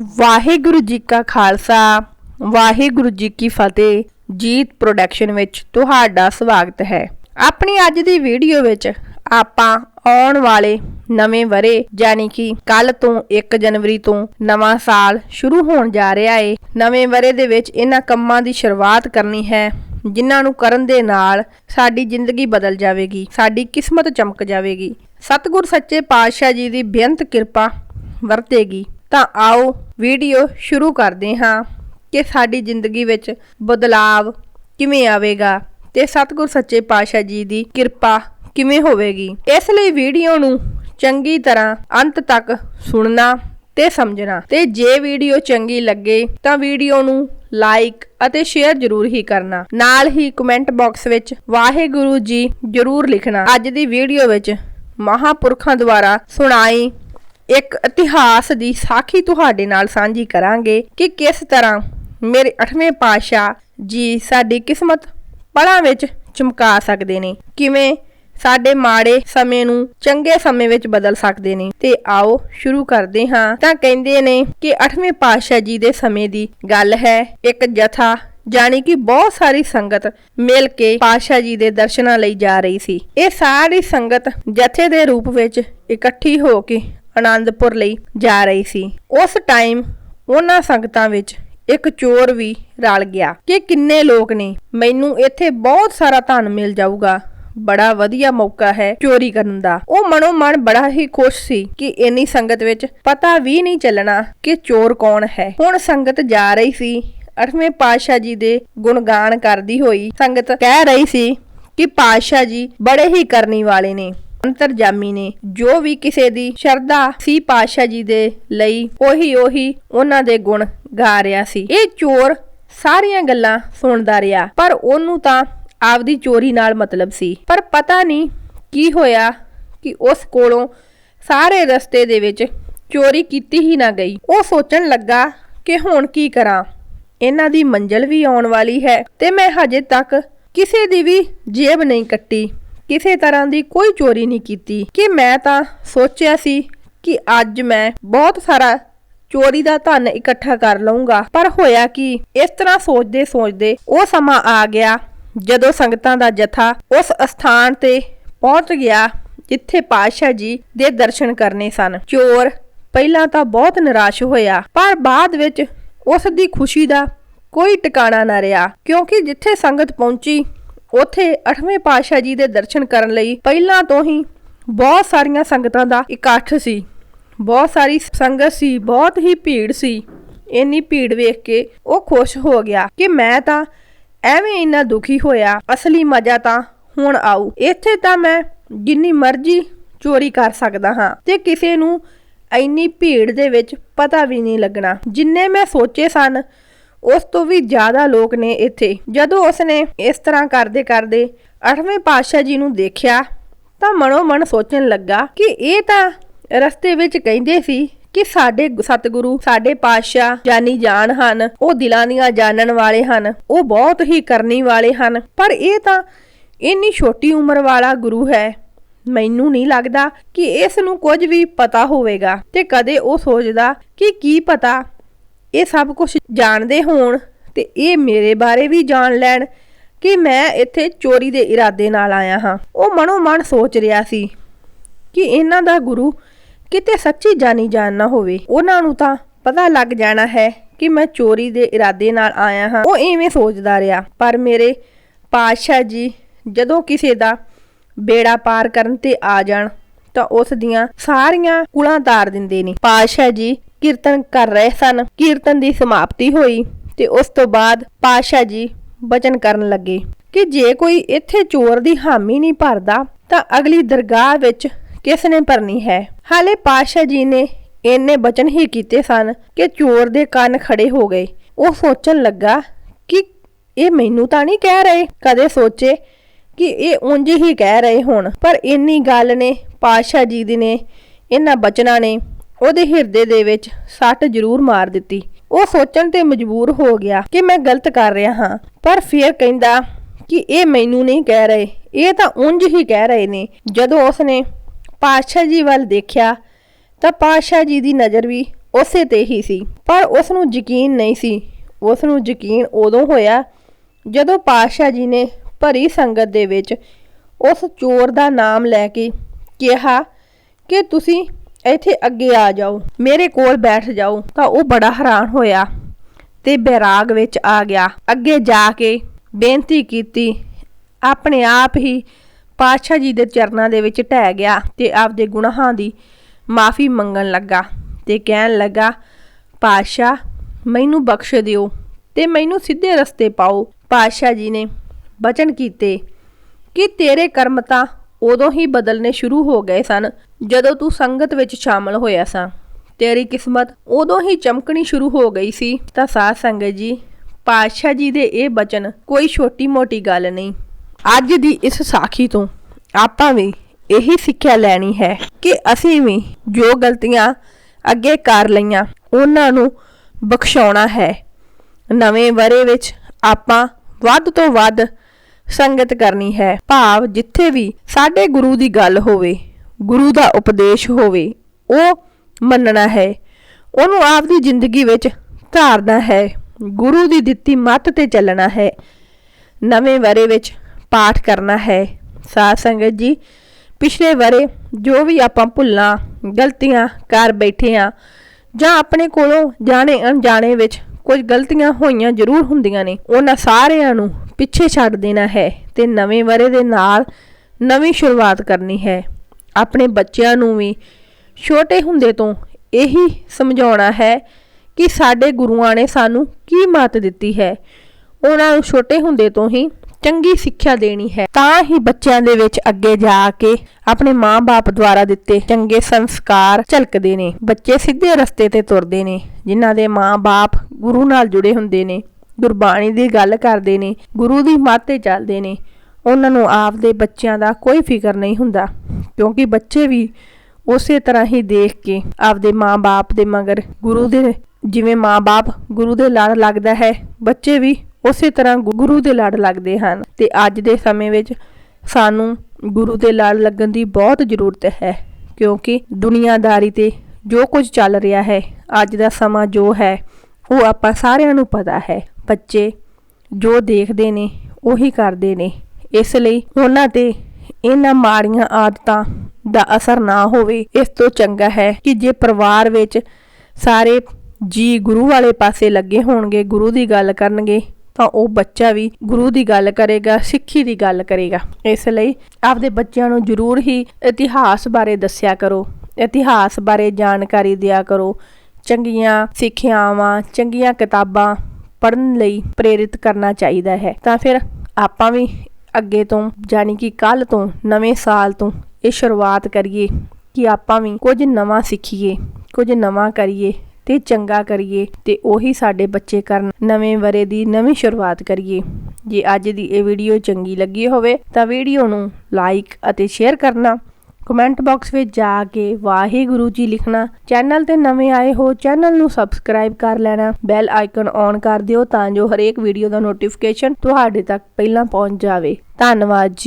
ਵਾਹਿਗੁਰੂ ਜੀ ਕਾ ਖਾਲਸਾ, ਵਾਹਿਗੁਰੂ ਜੀ ਕੀ ਫਤਿਹ। ਜੀਤ ਪ੍ਰੋਡਕਸ਼ਨ ਵਿੱਚ ਤੁਹਾਡਾ ਸਵਾਗਤ ਹੈ। ਆਪਣੀ ਅੱਜ ਦੀ ਵੀਡੀਓ ਵਿੱਚ ਆਪਾਂ ਆਉਣ ਵਾਲੇ ਨਵੇਂ ਵਰੇ ਯਾਨੀ ਕਿ ਕੱਲ ਤੋਂ 1 ਜਨਵਰੀ ਤੋਂ ਨਵਾਂ ਸਾਲ ਸ਼ੁਰੂ ਹੋਣ ਜਾ ਰਿਹਾ ਏ। ਨਵੇਂ ਵਰੇ ਦੇ ਵਿੱਚ ਇਹਨਾਂ ਕੰਮਾਂ ਦੀ ਸ਼ੁਰੂਆਤ ਕਰਨੀ ਹੈ, ਜਿਨ੍ਹਾਂ ਨੂੰ ਕਰਨ ਦੇ ਨਾਲ ਸਾਡੀ ਜ਼ਿੰਦਗੀ ਬਦਲ ਜਾਵੇਗੀ, ਸਾਡੀ ਕਿਸਮਤ ਚਮਕ ਜਾਵੇਗੀ। ਸਤਿਗੁਰ ਸੱਚੇ ਪਾਤਸ਼ਾਹ ਜੀ ਦੀ ਬੇਅੰਤ ਕਿਰਪਾ ਵਰਤੇਗੀ। ਤਾਂ ਆਓ ਵੀਡੀਓ ਸ਼ੁਰੂ ਕਰਦੇ ਹਾਂ ਕਿ ਸਾਡੀ ਜ਼ਿੰਦਗੀ ਵਿੱਚ ਬਦਲਾਵ ਕਿਵੇਂ ਆਵੇਗਾ ਤੇ ਸਤਿਗੁਰ ਸੱਚੇ ਪਾਤਸ਼ਾਹ ਜੀ ਦੀ ਕਿਰਪਾ ਕਿਵੇਂ ਹੋਵੇਗੀ। ਇਸ ਲਈ ਵੀਡੀਓ ਨੂੰ ਚੰਗੀ ਤਰ੍ਹਾਂ ਅੰਤ ਤੱਕ ਸੁਣਨਾ ਤੇ ਸਮਝਣਾ। ਤੇ ਜੇ ਵੀਡੀਓ ਚੰਗੀ ਲੱਗੇ ਤਾਂ ਵੀਡੀਓ ਨੂੰ ਲਾਈਕ ਅਤੇ ਸ਼ੇਅਰ ਜ਼ਰੂਰ ਹੀ ਕਰਨਾ। ਨਾਲ ਹੀ ਕਮੈਂਟ ਬਾਕਸ ਵਿੱਚ ਵਾਹਿਗੁਰੂ ਜੀ ਜ਼ਰੂਰ ਲਿਖਣਾ। ਅੱਜ ਦੀ ਵੀਡੀਓ ਵਿੱਚ ਮਹਾਪੁਰਖਾਂ ਦੁਆਰਾ ਸੁਣਾਈ ਇੱਕ ਇਤਿਹਾਸ ਦੀ ਸਾਖੀ ਤੁਹਾਡੇ ਨਾਲ ਸਾਂਝੀ ਕਰਾਂਗੇ ਕਿ ਕਿਸ ਤਰ੍ਹਾਂ ਮੇਰੇ 8ਵੇਂ ਪਾਤਸ਼ਾਹ ਜੀ ਸਾਡੀ ਕਿਸਮਤ ਪਲਾਂ ਵਿੱਚ ਚਮਕਾ ਸਕਦੇ ਨੇ, ਕਿਵੇਂ ਸਾਡੇ ਮਾੜੇ ਸਮੇਂ ਨੂੰ ਚੰਗੇ ਸਮੇਂ ਵਿੱਚ ਬਦਲ ਸਕਦੇ ਨੇ। ਤੇ ਆਓ ਸ਼ੁਰੂ ਕਰਦੇ ਹਾਂ। ਤਾਂ ਕਹਿੰਦੇ ਨੇ ਕਿ 8ਵੇਂ ਪਾਤਸ਼ਾਹ ਜੀ ਦੇ ਸਮੇਂ ਦੀ ਗੱਲ ਹੈ, ਇੱਕ ਜਥਾ ਜਾਣੀ ਕਿ ਬਹੁਤ ਸਾਰੀ ਸੰਗਤ ਮਿਲ ਕੇ ਪਾਤਸ਼ਾਹ ਜੀ ਦੇ ਦਰਸ਼ਨਾਂ ਲਈ ਜਾ ਰਹੀ ਸੀ। ਇਹ ਸਾਰੀ ਸੰਗਤ ਜਥੇ ਦੇ ਰੂਪ ਵਿੱਚ ਇਕੱਠੀ ਹੋ ਕੇ ਆਨੰਦਪੁਰ ਲਈ ਜਾ ਰਹੀ ਸੀ। ਉਸ ਟਾਈਮ ਉਹਨਾਂ ਸੰਗਤਾਂ ਵਿੱਚ ਇੱਕ ਚੋਰ ਵੀ ਰਲ ਗਿਆ ਕਿ ਕਿੰਨੇ ਲੋਕ ਨੇ। ਮੈਨੂੰ ਇੱਥੇ ਬਹੁਤ ਸਾਰਾ ਧਨ ਮਿਲ ਜਾਊਗਾ। ਬੜਾ ਵਧੀਆ ਮੌਕਾ ਹੈ ਚੋਰੀ ਕਰਨ ਦਾ। ਉਹ ਮਨੋ ਮਨ ਬੜਾ ਹੀ ਖੁਸ਼ ਸੀ ਕਿ ਇੰਨੀ ਸੰਗਤ ਵਿੱਚ ਪਤਾ ਵੀ ਨਹੀਂ ਚੱਲਣਾ ਕਿ ਚੋਰ ਕੌਣ ਹੈ। ਹੁਣ ਸੰਗਤ ਜਾ ਰਹੀ ਸੀ। ਅਠਵੇਂ ਪਾਤਸ਼ਾਹ ਜੀ ਦੇ ਗੁਣਗਾਨ ਕਰਦੀ ਹੋਈ ਸੰਗਤ ਕਹਿ ਰਹੀ ਸੀ ਕਿ ਪਾਤਸ਼ਾਹ ਜੀ ਬੜੇ ਹੀ ਕਰਨੀ ਵਾਲੇ ਨੇ। ਅੰਤਰਜਾਮੀ ਨੇ ਜੋ ਵੀ ਕਿਸੇ ਦੀ ਸ਼ਰਧਾ ਸੀ ਪਾਤਸ਼ਾਹ ਜੀ ਦੇ ਲਈ, ਉਹੀ ਉਹੀ ਉਹਨਾਂ ਦੇ ਗੁਣ ਗਾ ਰਿਹਾ ਸੀ। ਇਹ ਚੋਰ ਸਾਰੀਆਂ ਗੱਲਾਂ ਸੁਣਦਾ ਰਿਹਾ, ਪਰ ਉਹਨੂੰ ਤਾਂ ਆਪਦੀ ਚੋਰੀ ਨਾਲ ਮਤਲਬ ਸੀ। ਪਰ ਪਤਾ ਨਹੀਂ ਕੀ ਹੋਇਆ ਕਿ ਉਸ ਕੋਲੋਂ ਸਾਰੇ ਰਸਤੇ ਦੇ ਵਿੱਚ ਚੋਰੀ ਕੀਤੀ ਹੀ ਨਾ ਗਈ। ਉਹ ਸੋਚਣ ਲੱਗਾ ਕਿ ਹੁਣ ਕੀ ਕਰਾਂ। ਇਹਨਾਂ ਦੀ ਮੰਜ਼ਲ ਵੀ ਆਉਣ ਵਾਲੀ ਹੈ ਤੇ ਮੈਂ ਹਜੇ ਤੱਕ ਕਿਸੇ ਦੀ ਵੀ ਜੇਬ ਨਹੀਂ ਕੱਟੀ। ਕਿਸੇ ਤਰ੍ਹਾਂ ਦੀ ਕੋਈ ਚੋਰੀ ਨਹੀਂ ਕੀਤੀ। ਕਿ ਮੈਂ ਤਾਂ ਸੋਚਿਆ ਸੀ ਕਿ ਅੱਜ ਮੈਂ ਬਹੁਤ ਸਾਰਾ ਚੋਰੀ ਦਾ ਧਨ ਇਕੱਠਾ ਕਰ ਲਵਾਂਗਾ ਪਰ ਹੋਇਆ ਕਿ? ਇਸ ਤਰ੍ਹਾਂ ਸੋਚਦੇ ਸੋਚਦੇ ਉਹ ਸਮਾਂ ਆ ਗਿਆ ਜਦੋਂ ਸੰਗਤਾਂ ਦਾ ਜਥਾ ਉਸ ਸਥਾਨ ਤੇ ਪਹੁੰਚ ਗਿਆ ਜਿੱਥੇ ਪਾਤਸ਼ਾਹ ਜੀ ਦੇ ਦਰਸ਼ਨ ਕਰਨੇ ਸਨ। ਚੋਰ ਪਹਿਲਾਂ ਤਾਂ ਬਹੁਤ ਨਿਰਾਸ਼ ਹੋਇਆ, ਪਰ ਬਾਅਦ ਵਿੱਚ ਉਸ ਦੀ ਖੁਸ਼ੀ ਦਾ ਕੋਈ ਟਿਕਾਣਾ ਨਾ ਰਿਹਾ, ਕਿਉਂਕਿ ਜਿੱਥੇ ਸੰਗਤ ਪਹੁੰਚੀ ਉੱਥੇ 8ਵੇਂ ਪਾਤਸ਼ਾਹ ਜੀ ਦੇ ਦਰਸ਼ਨ ਕਰਨ ਲਈ ਪਹਿਲਾਂ ਤੋਂ ਹੀ ਬਹੁਤ ਸਾਰੀਆਂ ਸੰਗਤਾਂ ਦਾ ਇਕੱਠ ਸੀ। ਬਹੁਤ ਸਾਰੀ ਸੰਗਤ ਸੀ, ਬਹੁਤ ਹੀ ਭੀੜ ਸੀ। ਇੰਨੀ ਭੀੜ ਵੇਖ ਕੇ ਉਹ ਖੁਸ਼ ਹੋ ਗਿਆ ਕਿ ਮੈਂ ਤਾਂ ਐਵੇਂ ਇੰਨਾ ਦੁਖੀ ਹੋਇਆ, ਅਸਲੀ ਮਜ਼ਾ ਤਾਂ ਹੁਣ ਆਊ। ਇੱਥੇ ਤਾਂ ਮੈਂ ਜਿੰਨੀ ਮਰਜ਼ੀ ਚੋਰੀ ਕਰ ਸਕਦਾ ਹਾਂ ਤੇ ਕਿਸੇ ਨੂੰ ਇੰਨੀ ਭੀੜ ਦੇ ਵਿੱਚ ਪਤਾ ਵੀ ਨਹੀਂ ਲੱਗਣਾ। ਜਿੰਨੇ ਮੈਂ ਸੋਚੇ ਸਨ ਉਸ ਤੋਂ ਵੀ ਜ਼ਿਆਦਾ ਲੋਕ ਨੇ ਇੱਥੇ। ਜਦੋਂ ਉਸਨੇ ਇਸ ਤਰ੍ਹਾਂ ਕਰਦੇ ਕਰਦੇ 8ਵੇਂ ਪਾਤਸ਼ਾਹ ਜੀ ਨੂੰ ਦੇਖਿਆ, ਤਾਂ ਮਨੋ ਮਨ ਸੋਚਣ ਲੱਗਾ ਕਿ ਇਹ ਤਾਂ ਰਸਤੇ ਵਿੱਚ ਕਹਿੰਦੇ ਸੀ ਕਿ ਸਾਡੇ ਸਤਿਗੁਰੂ, ਸਾਡੇ ਪਾਤਸ਼ਾਹ ਜਾਨੀ ਜਾਨ ਹਨ, ਉਹ ਦਿਲਾਂ ਦੀਆਂ ਜਾਣਨ ਵਾਲੇ ਹਨ, ਉਹ ਬਹੁਤ ਹੀ ਕਰਨੀ ਵਾਲੇ ਹਨ, ਪਰ ਇਹ ਤਾਂ ਇੰਨੀ ਛੋਟੀ ਉਮਰ ਵਾਲਾ ਗੁਰੂ ਹੈ। ਮੈਨੂੰ ਨਹੀਂ ਲੱਗਦਾ ਕਿ ਇਸ ਨੂੰ ਕੁਝ ਵੀ ਪਤਾ ਹੋਵੇਗਾ ਤੇ ਕਦੇ ਉਹ ਸੋਚਦਾ ਕਿ ਕੀ ਪਤਾ ਇਹ ਸਭ ਕੁਝ ਜਾਣਦੇ ਹੋਣ ਤੇ ਇਹ ਮੇਰੇ ਬਾਰੇ ਵੀ ਜਾਣ ਲੈਣ ਕਿ ਮੈਂ ਇੱਥੇ ਚੋਰੀ ਦੇ ਇਰਾਦੇ ਨਾਲ ਆਇਆ ਹਾਂ। ਉਹ ਮਨੋ ਮਨ ਸੋਚ ਰਿਹਾ ਸੀ ਕਿ ਇਹਨਾਂ ਦਾ ਗੁਰੂ ਕਿਤੇ ਸੱਚੀ ਜਾਣੀ ਜਾਣ ਨਾ ਹੋਵੇ। ਉਹਨਾਂ ਨੂੰ ਤਾਂ ਪਤਾ ਲੱਗ ਜਾਣਾ ਹੈ ਕਿ ਮੈਂ ਚੋਰੀ ਦੇ ਇਰਾਦੇ ਨਾਲ ਆਇਆ ਹਾਂ। ਉਹ ਐਵੇਂ ਸੋਚਦਾ ਰਿਹਾ, ਪਰ ਮੇਰੇ ਪਾਤਸ਼ਾਹ ਜੀ ਜਦੋਂ ਕਿਸੇ ਦਾ ਬੇੜਾ ਪਾਰ ਕਰਨ ਤੇ ਆ ਜਾਣ ਤਾਂ ਉਸ ਦੀਆਂ ਸਾਰੀਆਂ ਕੁਲਾਂ ਤਾਰ ਦਿੰਦੇ ਨੇ। ਪਾਤਸ਼ਾਹ ਜੀ ਕੀਰਤਨ ਕਰ ਰਹੇ ਸਨ। ਕੀਰਤਨ ਦੀ ਸਮਾਪਤੀ ਹੋਈ ਤੇ ਉਸ ਤੋਂ ਬਾਅਦ ਪਾਤਸ਼ਾਹ ਜੀ ਬਚਨ ਕਰਨ ਲੱਗੇ ਕਿ ਜੇ ਕੋਈ ਇੱਥੇ ਚੋਰ ਦੀ ਹਾਮੀ ਨਹੀਂ ਭਰਦਾ, ਤਾਂ ਅਗਲੀ ਦਰਗਾਹ ਵਿੱਚ ਕਿਸ ਨੇ ਭਰਨੀ ਹੈ? ਹਾਲੇ ਪਾਤਸ਼ਾਹ ਜੀ ਨੇ ਇੰਨੇ ਬਚਨ ਹੀ ਕੀਤੇ ਸਨ ਕਿ ਚੋਰ ਦੇ ਕੰਨ ਖੜੇ ਹੋ ਗਏ। ਉਹ ਸੋਚਣ ਲੱਗਾ ਕਿ ਇਹ ਮੈਨੂੰ ਤਾਂ ਨਹੀਂ ਕਹਿ ਰਹੇ। ਕਦੇ ਸੋਚੇ ਕਿ ਇਹ ਉਂਝ ਹੀ ਕਹਿ ਰਹੇ ਹੋਣ। ਪਰ ਇੰਨੀ ਗੱਲ ਨੇ ਪਾਤਸ਼ਾਹ ਜੀ ਦੀ ਨੇ, ਇਹਨਾਂ ਬਚਨਾਂ ਨੇ ਉਹਦੇ ਹਿਰਦੇ ਦੇ ਵਿੱਚ ਸੱਟ ਜ਼ਰੂਰ ਮਾਰ ਦਿੱਤੀ। ਉਹ ਸੋਚਣ ਤੇ ਮਜਬੂਰ ਹੋ ਗਿਆ ਕਿ ਮੈਂ ਗਲਤ ਕਰ ਰਿਹਾ ਹਾਂ, ਪਰ ਫਿਰ ਕਹਿੰਦਾ ਕਿ ਇਹ ਮੈਨੂੰ ਨਹੀਂ ਕਹਿ ਰਹੇ। ਇਹ ਤਾਂ ਉਂਝ ਹੀ ਕਹਿ ਰਹੇ ਨੇ। ਜਦੋਂ ਉਸਨੇ ਪਾਤਸ਼ਾਹ ਜੀ ਵੱਲ ਦੇਖਿਆ, ਤਾਂ ਪਾਤਸ਼ਾਹ ਜੀ ਦੀ ਨਜ਼ਰ ਵੀ ਉਸੇ ਤੇ ਹੀ ਸੀ। ਪਰ ਉਸ ਨੂੰ ਯਕੀਨ ਨਹੀਂ ਸੀ। ਉਸ ਨੂੰ ਯਕੀਨ ਉਦੋਂ ਹੋਇਆ ਜਦੋਂ ਪਾਤਸ਼ਾਹ ਜੀ ਨੇ ਭਰੀ ਸੰਗਤ ਦੇ ਵਿੱਚ ਉਸ ਚੋਰ ਦਾ ਨਾਮ ਲੈ ਕੇ ਕਿਹਾ ਕਿ ਤੁਸੀਂ ਇੱਥੇ ਅੱਗੇ ਆ ਜਾਓ। ਮੇਰੇ ਕੋਲ ਬੈਠ ਜਾਓ। ਤਾਂ ਉਹ ਬੜਾ ਹੈਰਾਨ ਹੋਇਆ ਤੇ ਬੈਰਾਗ ਵਿੱਚ ਆ ਗਿਆ। ਅੱਗੇ ਜਾ ਕੇ ਬੇਨਤੀ ਕੀਤੀ। ਆਪਣੇ ਆਪ ਹੀ ਪਾਤਸ਼ਾਹ ਜੀ ਦੇ ਚਰਨਾਂ ਦੇ ਵਿੱਚ ਢਹਿ ਗਿਆ ਤੇ ਆਪਦੇ ਗੁਨਾਹਾਂ ਦੀ ਮਾਫੀ ਮੰਗਣ ਲੱਗਾ ਤੇ ਕਹਿਣ ਲੱਗਾ, ਪਾਤਸ਼ਾਹ, ਮੈਨੂੰ ਬਖਸ਼ ਦਿਓ ਤੇ ਮੈਨੂੰ ਸਿੱਧੇ ਰਸਤੇ ਪਾਓ। ਪਾਤਸ਼ਾਹ ਜੀ ਨੇ ਬਚਨ ਕੀਤੇ ਕਿ ਤੇਰੇ ਕਰਮ ਤਾਂ ਉਦੋਂ ਹੀ ਬਦਲਨੇ ਸ਼ੁਰੂ ਹੋ ਗਏ ਸਨ, ਜਦੋਂ ਤੂੰ ਸੰਗਤ ਵਿੱਚ ਸ਼ਾਮਲ ਹੋਇਆ ਸਾਂ। ਤੇਰੀ ਕਿਸਮਤ ਉਦੋਂ ਹੀ ਚਮਕਣੀ ਸ਼ੁਰੂ ਹੋ ਗਈ ਸੀ। ਤਾਂ ਸਾਧ ਸੰਗਤ ਜੀ, ਪਾਤਸ਼ਾਹ ਜੀ ਦੇ ਇਹ ਬਚਨ ਕੋਈ ਛੋਟੀ-ਮੋਟੀ ਗੱਲ ਨਹੀਂ। ਅੱਜ ਦੀ ਇਸ ਸਾਖੀ ਤੋਂ ਆਪਾਂ ਵੀ ਇਹੀ ਸਿੱਖਿਆ ਲੈਣੀ ਹੈ ਕਿ ਅਸੀਂ ਵੀ ਜੋ ਗਲਤੀਆਂ ਅੱਗੇ ਕਰ ਲਈਆਂ, ਉਹਨਾਂ ਨੂੰ ਬਖਸ਼ਾਉਣਾ ਹੈ। ਨਵੇਂ ਵਰੇ ਵਿੱਚ ਆਪਾਂ ਵੱਧ ਤੋਂ ਵੱਧ ਸੰਗਤ ਕਰਨੀ ਹੈ। ਭਾਵ ਜਿੱਥੇ ਵੀ ਸਾਡੇ ਗੁਰੂ ਦੀ ਗੱਲ ਹੋਵੇ, ਗੁਰੂ ਦਾ ਉਪਦੇਸ਼ ਹੋਵੇ, ਉਹ ਮੰਨਣਾ ਹੈ। ਉਹਨੂੰ ਆਪਦੀ ਜ਼ਿੰਦਗੀ ਵਿੱਚ ਧਾਰਨਾ ਹੈ। ਗੁਰੂ ਦੀ ਦਿੱਤੀ ਮੱਤ ਤੇ ਚੱਲਣਾ ਹੈ। ਨਵੇਂ ਵਰੇ ਵਿੱਚ ਪਾਠ ਕਰਨਾ ਹੈ। ਸਾਧ ਸੰਗਤ ਜੀ, ਪਿਛਲੇ ਵਰੇ ਜੋ ਵੀ ਆਪਾਂ ਭੁੱਲਾਂ, ਗਲਤੀਆਂ ਕਰ ਬੈਠੇ ਆ, ਜਾਂ ਆਪਣੇ ਕੋਲੋਂ ਜਾਣੇ ਅਣਜਾਣੇ ਵਿੱਚ ਕੁਝ ਗਲਤੀਆਂ ਹੋਈਆਂ ਜ਼ਰੂਰ ਹੁੰਦੀਆਂ ਨੇ, ਉਹਨਾਂ ਸਾਰਿਆਂ ਨੂੰ ਪਿੱਛੇ ਛੱਡ ਦੇਣਾ ਹੈ ਤੇ ਨਵੇਂ ਵਰੇ ਦੇ ਨਾਲ ਨਵੀਂ ਸ਼ੁਰੂਆਤ ਕਰਨੀ ਹੈ। ਆਪਣੇ ਬੱਚਿਆਂ ਨੂੰ ਵੀ ਛੋਟੇ ਹੁੰਦੇ ਤੋਂ ਇਹੀ ਸਮਝਾਉਣਾ ਹੈ ਕਿ ਸਾਡੇ ਗੁਰੂਆਂ ਨੇ ਸਾਨੂੰ ਕੀ ਮੱਤ ਦਿੱਤੀ ਹੈ। ਉਹਨਾਂ ਨੂੰ ਛੋਟੇ ਹੁੰਦੇ ਤੋਂ ਹੀ ਚੰਗੀ ਸਿੱਖਿਆ ਦੇਣੀ ਹੈ। ਤਾਂ ਹੀ ਬੱਚਿਆਂ ਦੇ ਵਿੱਚ ਅੱਗੇ ਜਾ ਕੇ ਆਪਣੇ ਮਾਂ-ਬਾਪ ਦੁਆਰਾ ਦਿੱਤੇ ਚੰਗੇ ਸੰਸਕਾਰ ਝਲਕਦੇ ਨੇ। ਬੱਚੇ ਸਿੱਧੇ ਰਸਤੇ ਤੇ ਤੁਰਦੇ ਨੇ, ਜਿਨ੍ਹਾਂ ਦੇ ਮਾਂ-ਬਾਪ ਗੁਰੂ ਨਾਲ ਜੁੜੇ ਹੁੰਦੇ ਨੇ। ਗੁਰਬਾਣੀ ਦੀ ਗੱਲ ਕਰਦੇ ਨੇ, ਗੁਰੂ ਦੀ ਮੱਤ ਤੇ ਚੱਲਦੇ ਨੇ। ਉਹਨਾਂ ਨੂੰ ਆਪਦੇ ਬੱਚਿਆਂ ਦਾ ਕੋਈ ਫਿਕਰ ਨਹੀਂ ਹੁੰਦਾ, ਕਿਉਂਕਿ ਬੱਚੇ ਵੀ ਉਸੇ ਤਰ੍ਹਾਂ ਹੀ ਦੇਖ ਕੇ ਆਪਦੇ ਮਾਂ-ਬਾਪ ਦੇ ਮਗਰ ਗੁਰੂ ਦੇ, ਜਿਵੇਂ ਮਾਂ-ਬਾਪ ਗੁਰੂ ਦੇ ਲੜ ਲੱਗਦਾ ਹੈ, ਬੱਚੇ ਵੀ ਉਸੇ ਤਰ੍ਹਾਂ ਗੁ- ਗੁਰੂ ਦੇ ਲੜ ਲੱਗਦੇ ਹਨ। ਤੇ ਅੱਜ ਦੇ ਸਮੇਂ ਵਿੱਚ ਸਾਨੂੰ ਗੁਰੂ ਦੇ ਲੜ ਲੱਗਣ ਦੀ ਬਹੁਤ ਜ਼ਰੂਰਤ ਹੈ, ਕਿਉਂਕਿ ਦੁਨੀਆਦਾਰੀ ਤੇ ਜੋ ਕੁਝ ਚੱਲ ਰਿਹਾ ਹੈ, ਅੱਜ ਦਾ ਸਮਾਂ ਜੋ ਹੈ, ਉਹ ਆਪਾਂ ਸਾਰਿਆਂ ਨੂੰ ਪਤਾ ਹੈ। ਬੱਚੇ ਜੋ ਦੇਖਦੇ ਨੇ, ਉਹੀ ਕਰਦੇ ਨੇ। ਇਸ ਲਈ ਉਹਨਾਂ ਤੇ ਇਹਨਾਂ ਮਾੜੀਆਂ ਆਦਤਾਂ ਦਾ ਅਸਰ ਨਾ ਹੋਵੇ। ਇਸ ਤੋਂ ਚੰਗਾ ਹੈ ਕਿ ਜੇ ਪਰਿਵਾਰ ਵਿੱਚ ਸਾਰੇ ਜੀ ਗੁਰੂ ਵਾਲੇ ਪਾਸੇ ਲੱਗੇ ਹੋਣਗੇ, ਗੁਰੂ ਦੀ ਗੱਲ ਕਰਨਗੇ, ਤਾਂ ਉਹ ਬੱਚਾ ਵੀ ਗੁਰੂ ਦੀ ਗੱਲ ਕਰੇਗਾ, ਸਿੱਖੀ ਦੀ ਗੱਲ ਕਰੇਗਾ। ਇਸ ਲਈ ਆਪਦੇ ਬੱਚਿਆਂ ਨੂੰ ਜ਼ਰੂਰ ਹੀ ਇਤਿਹਾਸ ਬਾਰੇ ਦੱਸਿਆ ਕਰੋ। ਇਤਿਹਾਸ ਬਾਰੇ ਜਾਣਕਾਰੀ ਦਿਆ ਕਰੋ। ਚੰਗੀਆਂ ਸਿੱਖਿਆਵਾਂ, ਚੰਗੀਆਂ ਕਿਤਾਬਾਂ ਪੜ੍ਹਨ ਲਈ ਪ੍ਰੇਰਿਤ ਕਰਨਾ ਚਾਹੀਦਾ ਹੈ। ਤਾਂ ਫਿਰ ਆਪਾਂ ਵੀ ਅੱਗੇ ਤੋਂ ਜਾਨੀ ਕਿ ਕੱਲ ਤੋਂ, ਨਵੇਂ ਸਾਲ ਤੋਂ ਇਹ ਸ਼ੁਰੂਆਤ ਕਰੀਏ ਕਿ ਆਪਾਂ ਵੀ ਕੁਝ ਨਵਾਂ ਸਿੱਖੀਏ, ਕੁਝ ਨਵਾਂ ਕਰੀਏ ਤੇ ਚੰਗਾ ਕਰੀਏ ਤੇ ਉਹੀ ਸਾਡੇ ਬੱਚੇ ਕਰਨ ਨਵੇਂ ਵਰੇ ਦੀ ਨਵੀਂ ਸ਼ੁਰੂਆਤ ਕਰੀਏ। ਜੇ ਅੱਜ ਦੀ ਇਹ ਵੀਡੀਓ ਚੰਗੀ ਲੱਗੀ ਹੋਵੇ ਤਾਂ ਵੀਡੀਓ ਨੂੰ ਲਾਈਕ ਅਤੇ ਸ਼ੇਅਰ ਕਰਨਾ ਕਮੈਂਟ ਬਾਕਸ ਵਿੱਚ ਜਾ ਕੇ ਵਾਹਿਗੁਰੂ ਜੀ ਲਿਖਣਾ ਚੈਨਲ ਤੇ ਨਵੇਂ ਆਏ ਹੋ ਚੈਨਲ ਨੂੰ ਸਬਸਕ੍ਰਾਈਬ ਕਰ ਲੈਣਾ ਬੈਲ ਆਈਕਨ ਔਨ ਕਰ ਦਿਓ ਤਾਂ ਜੋ ਹਰੇਕ ਵੀਡੀਓ ਦਾ ਨੋਟੀਫਿਕੇਸ਼ਨ ਤੁਹਾਡੇ ਤੱਕ ਪਹਿਲਾਂ ਪਹੁੰਚ ਜਾਵੇ। ਧੰਨਵਾਦ ਜੀ।